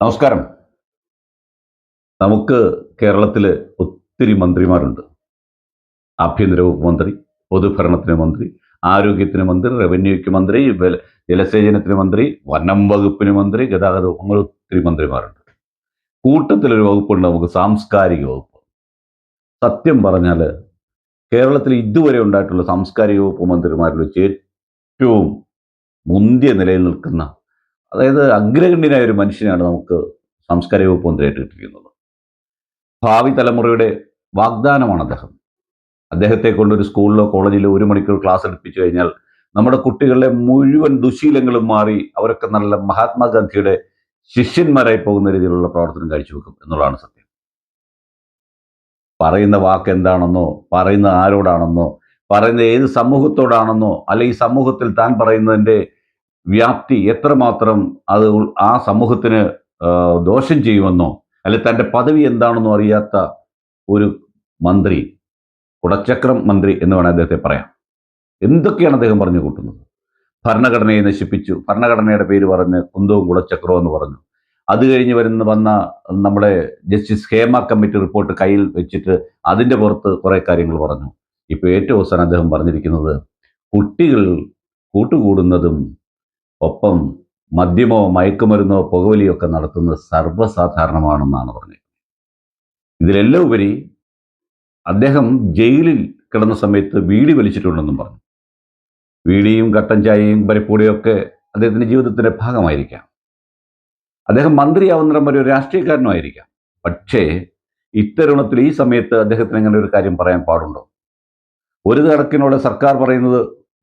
നമസ്കാരം. നമുക്ക് കേരളത്തിൽ ഒത്തിരി മന്ത്രിമാരുണ്ട്. ആഭ്യന്തര വകുപ്പ് മന്ത്രി പൊതുഭരണത്തിന് മന്ത്രി ആരോഗ്യത്തിന് മന്ത്രി റവന്യൂക്ക് മന്ത്രി ജലസേചനത്തിന് മന്ത്രി വനം വകുപ്പിന് മന്ത്രി ഗതാഗത വകുപ്പ് അങ്ങനെ ഒത്തിരി മന്ത്രിമാരുണ്ട്. കൂട്ടത്തിലൊരു വകുപ്പുണ്ട് നമുക്ക് സാംസ്കാരിക വകുപ്പ്. സത്യം പറഞ്ഞാൽ കേരളത്തിൽ ഇതുവരെ ഉണ്ടായിട്ടുള്ള സാംസ്കാരിക വകുപ്പ് മന്ത്രിമാരിൽ വെച്ച് ഏറ്റവും മുന്തിയ നിലയിൽ നിൽക്കുന്ന അതായത് അഗ്രഗണ്യനായ ഒരു മനുഷ്യനാണ് നമുക്ക് സാംസ്കാരിക വകുപ്പ് മന്ത്രിയായിട്ട് കിട്ടിയിരിക്കുന്നത്. ഭാവി തലമുറയുടെ വാഗ്ദാനമാണ് അദ്ദേഹം. അദ്ദേഹത്തെ കൊണ്ടൊരു സ്കൂളിലോ കോളേജിലോ ഒരു മണിക്കൂർ ക്ലാസ് എടുപ്പിച്ചു കഴിഞ്ഞാൽ നമ്മുടെ കുട്ടികളുടെ മുഴുവൻ ദുശീലങ്ങളും മാറി അവരൊക്കെ നല്ല മഹാത്മാഗാന്ധിയുടെ ശിഷ്യന്മാരായി പോകുന്ന രീതിയിലുള്ള പ്രവർത്തനം കാഴ്ചവെക്കും എന്നുള്ളതാണ് സത്യം. പറയുന്ന വാക്ക് എന്താണെന്നോ പറയുന്ന ആരോടാണെന്നോ പറയുന്ന ഏത് സമൂഹത്തോടാണെന്നോ അല്ലെ ഈ സമൂഹത്തിൽ താൻ പറയുന്നതിന്റെ വ്യാപ്തി എത്രമാത്രം അത് ആ സമൂഹത്തിന് ദോഷം ചെയ്യുമെന്നോ അല്ലെ തന്റെ പദവി എന്താണെന്നോ അറിയാത്ത ഒരു മന്ത്രി കുടച്ചക്രം മന്ത്രി എന്ന് വേണം അദ്ദേഹത്തെ പറയാം എന്തൊക്കെയാണ് അദ്ദേഹം പറഞ്ഞു കൂട്ടുന്നത്? ഭരണഘടനയെ നശിപ്പിച്ചു. ഭരണഘടനയുടെ പേര് പറഞ്ഞ് കുന്തവും കുടച്ചക്രവും എന്ന് പറഞ്ഞു. അത് കഴിഞ്ഞ് വരുന്ന വന്ന നമ്മുടെ ജസ്റ്റിസ് ഹേമ കമ്മിറ്റി റിപ്പോർട്ട് കയ്യിൽ വെച്ചിട്ട് അതിന്റെ പുറത്ത് കുറേ കാര്യങ്ങൾ പറഞ്ഞു. ഇപ്പോൾ ഏറ്റവും അവസാനം അദ്ദേഹം പറഞ്ഞിരിക്കുന്നത് കുട്ടികൾ കൂട്ടുകൂടുന്നതും ഒപ്പം മദ്യമോ മയക്കുമരുന്നോ പുകവലിയോ ഒക്കെ നടത്തുന്നത് സർവസാധാരണമാണെന്നാണ് പറഞ്ഞത്. ഇതിലെല്ലാം ഉപരി അദ്ദേഹം ജയിലിൽ കിടന്ന സമയത്ത് വീടി വലിച്ചിട്ടുണ്ടെന്നും പറഞ്ഞു. വീടിയും കട്ടൻ ചായയും പരിപ്പൂടിയും ഒക്കെ അദ്ദേഹത്തിന്റെ ജീവിതത്തിന്റെ ഭാഗമായിരിക്കാം. അദ്ദേഹം മന്ത്രിയാവുന്നിടം വരെ ഒരു രാഷ്ട്രീയക്കാരനുമായിരിക്കാം പക്ഷേ ഇത്തരുണത്തിൽ ഈ സമയത്ത് അദ്ദേഹത്തിന് അങ്ങനെ ഒരു കാര്യം പറയാൻ പാടുണ്ടോ? ഒരു കണക്കിനോട് സർക്കാർ പറയുന്നത്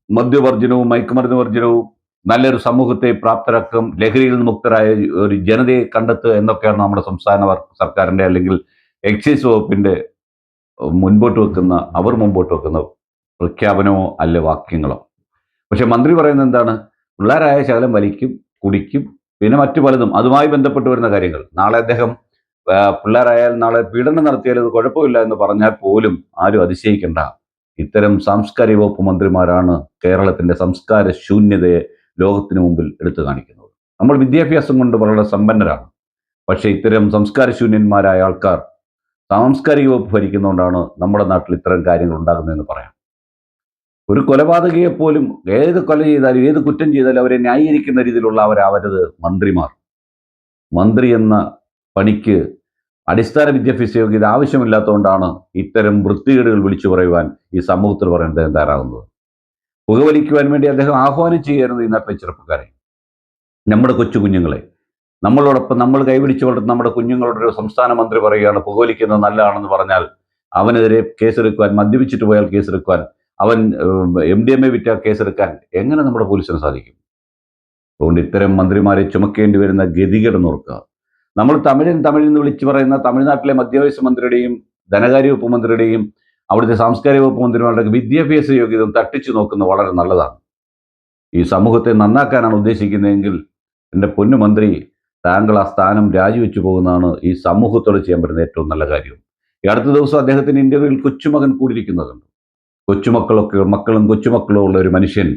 മദ്യവർജനവും മയക്കുമരുന്ന് വർജനവും നല്ലൊരു സമൂഹത്തെ പ്രാപ്തരാക്കും ലഹരിയിൽ നിന്ന് മുക്തരായ ഒരു ജനതയെ കണ്ടെത്തുക എന്നൊക്കെയാണ് നമ്മുടെ സംസ്ഥാന സർക്കാരിന്റെ അല്ലെങ്കിൽ എക്സൈസ് വകുപ്പിന്റെ മുൻപോട്ട് വെക്കുന്ന അവർ മുമ്പോട്ട് വെക്കുന്ന പ്രഖ്യാപനമോ അല്ല വാക്യങ്ങളോ. പക്ഷെ മന്ത്രി പറയുന്നത് എന്താണ്? പിള്ളേരായ ശകലം വലിക്കും കുടിക്കും പിന്നെ മറ്റു പലതും. അതുമായി ബന്ധപ്പെട്ട് വരുന്ന കാര്യങ്ങൾ. നാളെ അദ്ദേഹം പിള്ളേരായാൽ നാളെ പീഡനം നടത്തിയാൽ അത് കുഴപ്പമില്ല എന്ന് പറഞ്ഞാൽ പോലും ആരും അതിശയിക്കേണ്ട. ഇത്തരം സാംസ്കാരിക വകുപ്പ് മന്ത്രിമാരാണ് കേരളത്തിന്റെ സംസ്കാര ശൂന്യതയെ ലോകത്തിന് മുമ്പിൽ എടുത്തു കാണിക്കുന്നത്. നമ്മൾ വിദ്യാഭ്യാസം കൊണ്ട് വളരെ സമ്പന്നരാണ്. പക്ഷേ ഇത്തരം സംസ്കാരശൂന്യന്മാരായ ആൾക്കാർ സാംസ്കാരിക വകുപ്പ് ഭരിക്കുന്നതുകൊണ്ടാണ് നമ്മുടെ നാട്ടിൽ ഇത്തരം കാര്യങ്ങൾ ഉണ്ടാകുന്നതെന്ന് പറയാം. ഒരു കൊലപാതകയെ പോലും ഏത് കൊല ചെയ്താലും ഏത് കുറ്റം ചെയ്താലും അവരെ ന്യായീകരിക്കുന്ന രീതിയിലുള്ള അവരാവരുത് മന്ത്രിമാർ. മന്ത്രി എന്ന പണിക്ക് അടിസ്ഥാന വിദ്യാഭ്യാസ യോഗ്യത ആവശ്യമില്ലാത്തതുകൊണ്ടാണ് ഇത്തരം വൃത്തികേടുകൾ വിളിച്ചു പറയുവാൻ ഈ സമൂഹത്തിൽ പറയുന്നത് തയ്യാറാകുന്നത് പുകവലിക്കുവാൻ വേണ്ടി അദ്ദേഹം ആഹ്വാനം ചെയ്യായിരുന്നു ഈ നാട്ടിലെ ചെറുപ്പക്കാരെ. നമ്മുടെ കൊച്ചു കുഞ്ഞുങ്ങളെ. നമ്മളോടൊപ്പം നമ്മൾ കൈപിടിച്ചു വളർത്തുന്ന നമ്മുടെ കുഞ്ഞുങ്ങളുടെ ഒരു സംസ്ഥാന മന്ത്രി പറയുകയാണ് പുകവലിക്കുന്നത് നല്ലതാണെന്ന് പറഞ്ഞാൽ അവനെതിരെ കേസെടുക്കുവാൻ മദ്യപിച്ചിട്ട് പോയാൽ കേസെടുക്കുവാൻ അവൻ എം ഡി എം എ വിറ്റാൽ കേസെടുക്കാൻ എങ്ങനെ നമ്മുടെ പോലീസിന് സാധിക്കും? അതുകൊണ്ട് ഇത്തരം മന്ത്രിമാരെ ചുമക്കേണ്ടി വരുന്ന ഗതികേടെന്ന് ഓർക്കുക നമ്മൾ തമിഴൻ തമിഴ് എന്ന് വിളിച്ചു പറയുന്ന തമിഴ്നാട്ടിലെ മധ്യവയസ് മന്ത്രിയുടെയും ധനകാര്യ വകുപ്പ് മന്ത്രിയുടെയും അവിടുത്തെ സാംസ്കാരിക വകുപ്പ് മന്ത്രിമാരുടെ വിദ്യാഭ്യാസ യോഗ്യത തട്ടിച്ചു നോക്കുന്നത് വളരെ നല്ലതാണ്. ഈ സമൂഹത്തെ നന്നാക്കാനാണ് ഉദ്ദേശിക്കുന്നതെങ്കിൽ എന്റെ പൊന്നു മന്ത്രി താങ്കൾ ആ സ്ഥാനം രാജിവെച്ചു പോകുന്നതാണ് ഈ സമൂഹത്തോട് ചെയ്യാൻ പറ്റുന്ന ഏറ്റവും നല്ല കാര്യം. ഈ അടുത്ത ദിവസം അദ്ദേഹത്തിന് ഇന്റർവ്യൂവിൽ കൊച്ചുമകൻ കൂടിയിരിക്കുന്നതുണ്ട്. കൊച്ചുമക്കളൊക്കെ മക്കളും കൊച്ചുമക്കളും ഉള്ള ഒരു മനുഷ്യൻ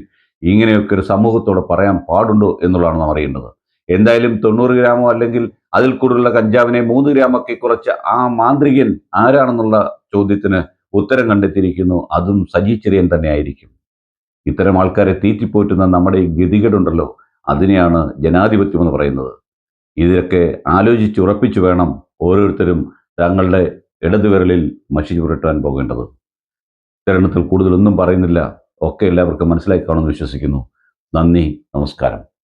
ഇങ്ങനെയൊക്കെ ഒരു സമൂഹത്തോട് പറയാൻ പാടുണ്ടോ എന്നുള്ളതാണ് നാം അറിയേണ്ടത്. എന്തായാലും തൊണ്ണൂറ് ഗ്രാമോ അല്ലെങ്കിൽ അതിൽ കൂടുതലുള്ള കഞ്ചാവിനെ മൂന്ന് ഗ്രാമൊക്കെ കുറച്ച് ആ മാന്ത്രികൻ ആരാണെന്നുള്ള ചോദ്യത്തിന് ഉത്തരം കണ്ടെത്തിയിരിക്കുന്നു. അതും സജി ചെറിയൻ തന്നെ ആയിരിക്കും ഇത്തരം ആൾക്കാരെ തീറ്റിപ്പോറ്റുന്ന നമ്മുടെ ഈ ഗതികേടുണ്ടല്ലോ. അതിനെയാണ് ജനാധിപത്യം എന്ന് പറയുന്നത്. ഇതൊക്കെ ആലോചിച്ച് ഉറപ്പിച്ചു വേണം ഓരോരുത്തരും തങ്ങളുടെ ഇടതുവിരലിൽ മഷി പുരട്ടാൻ പോകേണ്ടത്. തെരഞ്ഞെടുപ്പിൽ കൂടുതലൊന്നും പറയുന്നില്ല. ഒക്കെ എല്ലാവർക്കും മനസ്സിലാക്കി കാണുമെന്ന് വിശ്വസിക്കുന്നു. നന്ദി നമസ്കാരം.